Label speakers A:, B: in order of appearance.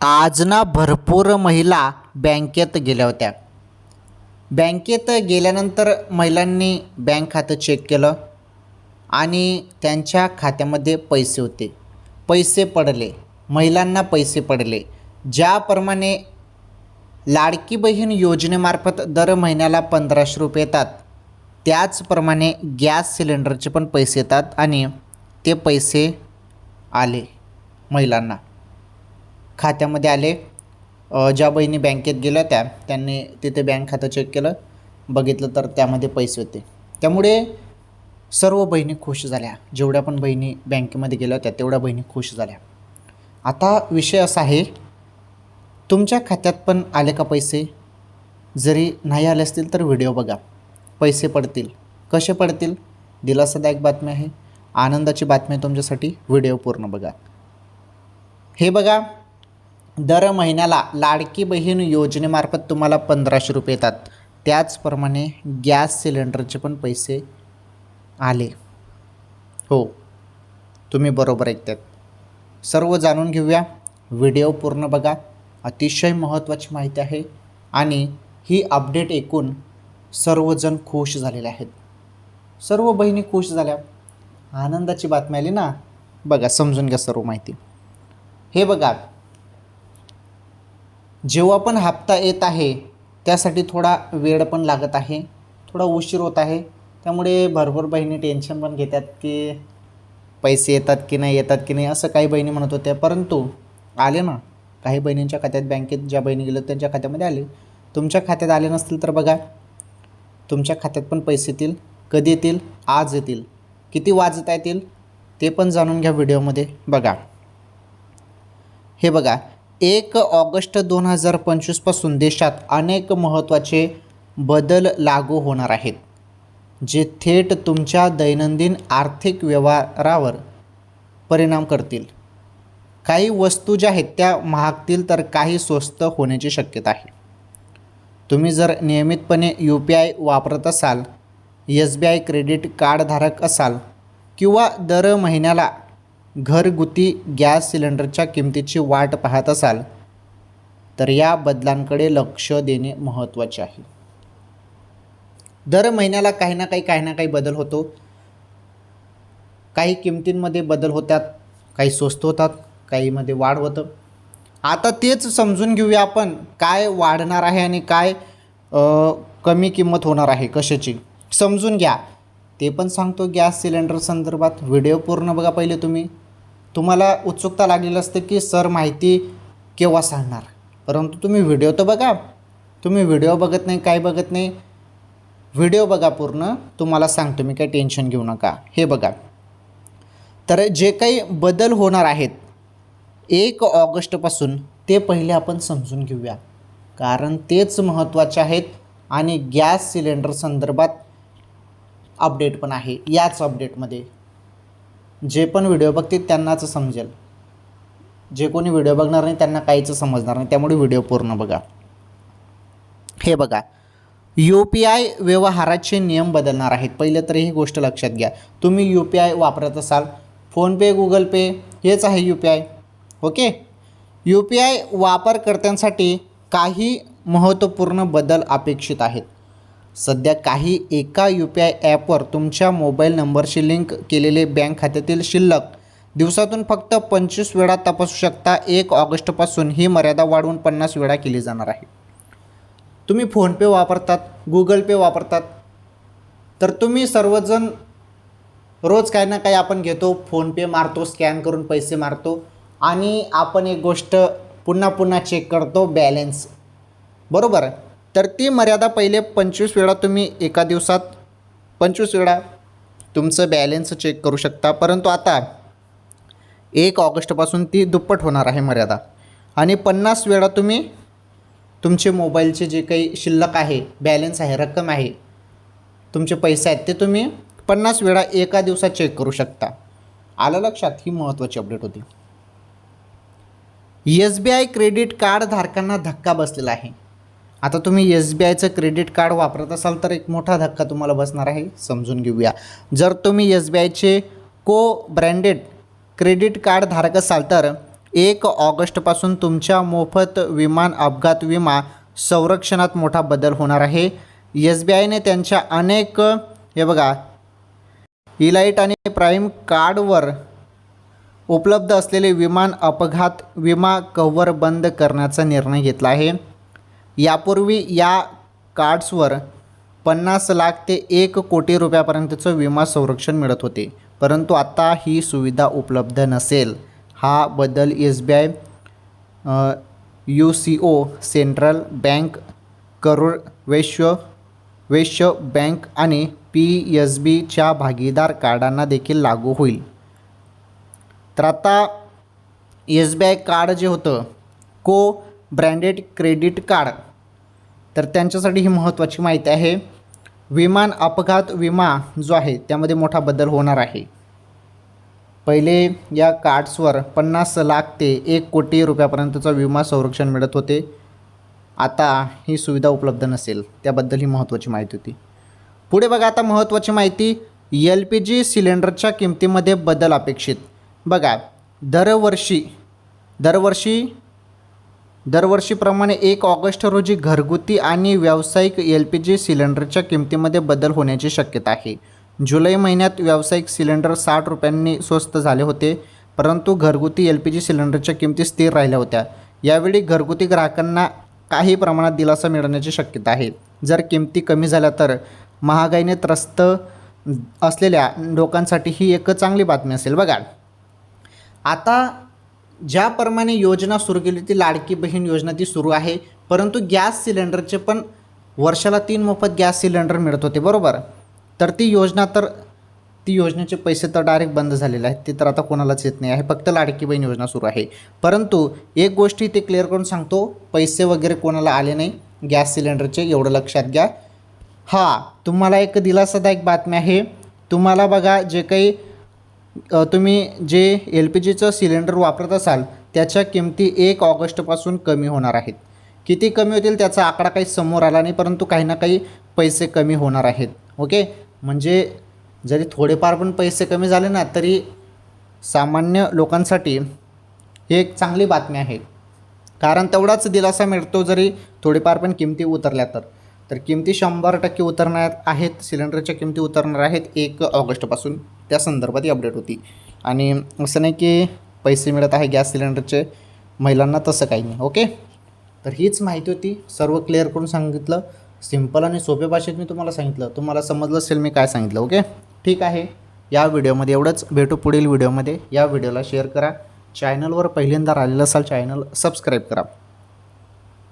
A: आज ना भरपूर महिला बँकेत गेल्या होत्या. बँकेत गेल्यानंतर महिलांनी बँक खातं चेक केलं आणि त्यांच्या खात्यामध्ये पैसे होते. पैसे पडले. महिलांना पैसे पडले. ज्याप्रमाणे लाडकी बहीण योजनेमार्फत दर महिन्याला पंधराशे रुपये येतात त्याचप्रमाणे गॅस सिलेंडरचे पण पैसे येतात आणि ते पैसे आले महिलांना. खात्यामध्ये आले. ज्या बहिणी बँकेत गेल्या त्या त्यांनी तिथे बँक खातं चेक केलं. बघितलं तर त्यामध्ये पैसे होते. त्यामुळे सर्व बहिणी खुश झाल्या. जेवढ्या पण बहिणी बँकेमध्ये गेल्या होत्या तेवढ्या बहिणी खुश झाल्या. आता विषय असा आहे तुमच्या खात्यात पण आले का पैसे? जरी नाही आले असतील तर व्हिडिओ बघा. पैसे पडतील. कसे पडतील? दिलासादायक बातमी आहे. आनंदाची बातमी आहे तुमच्यासाठी. व्हिडिओ पूर्ण बघा. हे बघा दर महिन्याला लाडकी बहीण योजनेमार्फत तुम्हाला पंधराशे रुपये येतात. त्याचप्रमाणे गॅस सिलेंडरचे पण पैसे आले. हो तुम्ही बरोबर ऐकतात सर्व जाणून घेऊया. व्हिडिओ पूर्ण बघा. अतिशय महत्त्वाची माहिती आहे आणि ही अपडेट ऐकून सर्वजण खुश झालेले आहेत. सर्व बहिणी खुश झाल्या. आनंदाची बातमी आली ना? बघा समजून घ्या सर्व माहिती. हे बघा जेव्हा पण हप्ता येत आहे त्यासाठी थोडा वेळ पण लागत आहे. थोडा उशीर होत आहे. त्यामुळे भरपूर बहिणी टेन्शन पण घेतात की पैसे येतात की नाही येतात की नाही असं काही बहिणी म्हणत होत्या. परंतु आले ना काही बहिणींच्या खात्यात बँकेत ज्या बहिणी गेल्या त्यांच्या खात्यामध्ये आले. तुमच्या खात्यात आले नसतील तर बघा तुमच्या खात्यात पण पैसे येतील कधी येतील आज येतील. किती वाजता येतील ते पण जाणून घ्या व्हिडिओमध्ये. बघा. हे बघा एक ऑगस्ट दोन हजार पंचवीसपासून देशात अनेक महत्त्वाचे बदल लागू होणार आहेत जे थेट तुमच्या दैनंदिन आर्थिक व्यवहारावर परिणाम करतील. काही वस्तू ज्या आहेत त्या महागतील तर काही स्वस्त होण्याची शक्यता आहे. तुम्ही जर नियमितपणे यू पी आय वापरत असाल एस बी आय क्रेडिट कार्डधारक असाल किंवा दर महिन्याला घरगुती गॅस सिलेंडरच्या किमतीची वाट पाहत असाल तर या बदलांकडे लक्ष देणे महत्त्वाचे आहे. दर महिन्याला काही ना काही काही ना काही बदल होतो. काही किमतींमध्ये बदल होतात काही स्वस्त होतात काहीमध्ये वाढ होतं. आता तेच समजून घेऊया आपण काय वाढणार आहे आणि काय कमी किंमत होणार आहे कशाची. समजून घ्या. ते पण सांगतो गॅस सिलेंडर संदर्भात व्हिडिओ पूर्ण बघा पहिले तुम्ही. तुम्हाला उत्सुकता लागलेली असते की सर माहिती केव्हा सांगणार? परंतु तुम्ही व्हिडिओ तर बघा. तुम्ही व्हिडिओ बघत नाही काय बघत नाही. व्हिडिओ बघा पूर्ण. तुम्हाला सांगतो मी काही टेन्शन घेऊ नका. हे बघा. तर जे काही बदल होणार आहेत एक ऑगस्टपासून ते पहिले आपण समजून घेऊया. कारण तेच महत्त्वाचे आहेत आणि गॅस सिलेंडर संदर्भात अपडेट पण आहे. याच अपडेटमध्ये जे पण व्हिडिओ बघतील त्यांनाच समजेल. जे कोणी व्हिडिओ बघणार नाही त्यांना काहीच समजणार नाही. त्यामुळे व्हिडिओ पूर्ण बघा. हे बघा. यू पी आय व्यवहाराचे नियम बदलणार आहेत. पहिले तर ही गोष्ट लक्षात घ्या. तुम्ही यू पी आय वापरत असाल फोनपे गुगल पे हेच आहे U P I. Okay? U P I वापरकर्त्यांसाठी काही महत्त्वपूर्ण बदल अपेक्षित आहेत. सध्या काही एका यू पी आय ॲपवर तुमच्या मोबाईल नंबरशी लिंक केलेले बँक खात्यातील शिल्लक दिवसातून फक्त पंचवीस वेळा तपासू शकता. एक ऑगस्टपासून ही मर्यादा वाढवून पन्नास वेळा केली जाणार आहे. तुम्ही फोनपे वापरतात गुगल पे वापरतात. तर तुम्ही सर्वजण रोज काही ना काही आपण घेतो फोनपे मारतो स्कॅन करून पैसे मारतो. आणि आपण एक गोष्ट पुन्हा पुन्हा चेक करतो बॅलेन्स. बरोबर? तर ती मर्यादा पहिले पंचवीस वेळा तुम्ही एका दिवसात पंचवीस वेळा तुमचं बॅलेन्स चेक करू शकता. परंतु आता एक ऑगस्टपासून ती दुप्पट होणार आहे मर्यादा. आणि पन्नास वेळा तुम्ही तुमचे मोबाईलचे जे काही शिल्लक आहे बॅलेन्स आहे रक्कम आहे तुमचे पैसे आहेत ते तुम्ही पन्नास वेळा एका दिवसात चेक करू शकता. आलं लक्षात? ही महत्त्वाची अपडेट होती. S B I credit card धारकांना धक्का बसलेला आहे. आता तुम्ही एस बी आयचं क्रेडिट कार्ड वापरत असाल तर एक मोठा धक्का तुम्हाला बसणार आहे समजून घेऊया. जर तुम्ही एस बी आयचे को ब्रँडेड क्रेडिट कार्ड धारक असाल तर एक ऑगस्टपासून तुमच्या मोफत विमान अपघात विमा संरक्षणात मोठा बदल होणार आहे. एस बी आयने त्यांच्या अनेक हे बघा इलाईट आणि प्राईम कार्डवर उपलब्ध असलेले विमान अपघात विमा कव्हर बंद करण्याचा निर्णय घेतला आहे. यापूर्वी या कार्ड्सवर पन्नास लाख ते एक कोटी रुपयापर्यंतचं विमा संरक्षण मिळत होते. परंतु आता ही सुविधा उपलब्ध नसेल. हा बदल S B I U C O central bank Karur Vysya Vysya bank आणि पी एस बीच्या भागीदार कार्डांना देखील लागू होईल. तर आता एस बी आय कार्ड जे होतं को ब्रँडेड क्रेडिट कार्ड तर त्यांच्यासाठी ही महत्त्वाची माहिती आहे. विमान अपघात विमा जो आहे त्यामध्ये मोठा बदल होणार आहे. पहिले या कार्ड्सवर पन्नास लाख ते एक कोटी रुपयापर्यंतचा विमा संरक्षण मिळत होते. आता ही सुविधा उपलब्ध नसेल. त्याबद्दल ही महत्त्वाची माहिती होती. पुढे बघा आता महत्त्वाची माहिती. एल पी जी सिलेंडरच्या किमतीमध्ये बदल अपेक्षित. बघा दरवर्षी दरवर्षी दरवर्षीप्रमाणे एक ऑगस्ट रोजी घरगुती आणि व्यावसायिक एल पी जी सिलेंडरच्या किमतीमध्ये बदल होण्याची शक्यता आहे. जुलै महिन्यात व्यावसायिक सिलेंडर साठ रुपयांनी स्वस्त झाले होते परंतु घरगुती एल पी जी सिलेंडरच्या किमती स्थिर राहिल्या होत्या. यावेळी घरगुती ग्राहकांना काही प्रमाणात दिलासा मिळण्याची शक्यता आहे. जर किमती कमी झाल्या तर महागाईने त्रस्त असलेल्या लोकांसाठी ही एक चांगली बातमी असेल बघा. आता ज्याप्रमाणे योजना सुरू केली ती लाडकी बहीण योजना ती सुरू आहे. परंतु गॅस सिलेंडरचे पण वर्षाला तीन मोफत गॅस सिलेंडर मिळत होते बरोबर? तर ती योजना तर ती योजनेचे पैसे तर डायरेक्ट बंद झालेले आहेत ते तर आता कोणालाच येत नाही आहे फक्त लाडकी बहीण योजना सुरू आहे. परंतु एक गोष्ट ते क्लिअर करून सांगतो पैसे वगैरे कोणाला आले नाही गॅस सिलेंडरचे एवढं लक्षात घ्या. हां तुम्हाला एक दिलासादायक बातमी आहे. तुम्हाला बघा जे काही तुम्ही जे एल पी जीचं सिलेंडर वापरत असाल त्याच्या किमती एक ऑगस्टपासून कमी होणार आहेत. किती कमी होतील त्याचा आकडा काही समोर आला नाही परंतु काही ना काही पैसे कमी होणार आहेत. ओके? म्हणजे जरी थोडेफार पण पैसे कमी झाले ना तरी सामान्य लोकांसाठी ही एक चांगली बातमी आहे. कारण तेवढाच दिलासा मिळतो जरी थोडेफार पण किमती उतरल्या तर. तर किमती शंभर टक्के उतरणार आहेत सिलेंडरच्या किमती उतरणार आहेत एक ऑगस्टपासून. त्या संदर्भात ही अपडेट होती. आणि असं नाही की पैसे मिळत आहे गॅस सिलेंडरचे महिलांना तसं काही नाही ओके? तर हीच माहिती होती सर्व क्लिअर करून सांगितलं. सिंपल आणि सोप्या भाषेत मी तुम्हाला सांगितलं. तुम्हाला समजलं असेल मी काय सांगितलं ओके? ठीक आहे. या व्हिडिओमध्ये एवढंच. भेटू पुढील व्हिडिओमध्ये. या व्हिडिओला शेअर करा. चॅनलवर पहिल्यांदा आलेलं असाल चॅनल सबस्क्राईब करा.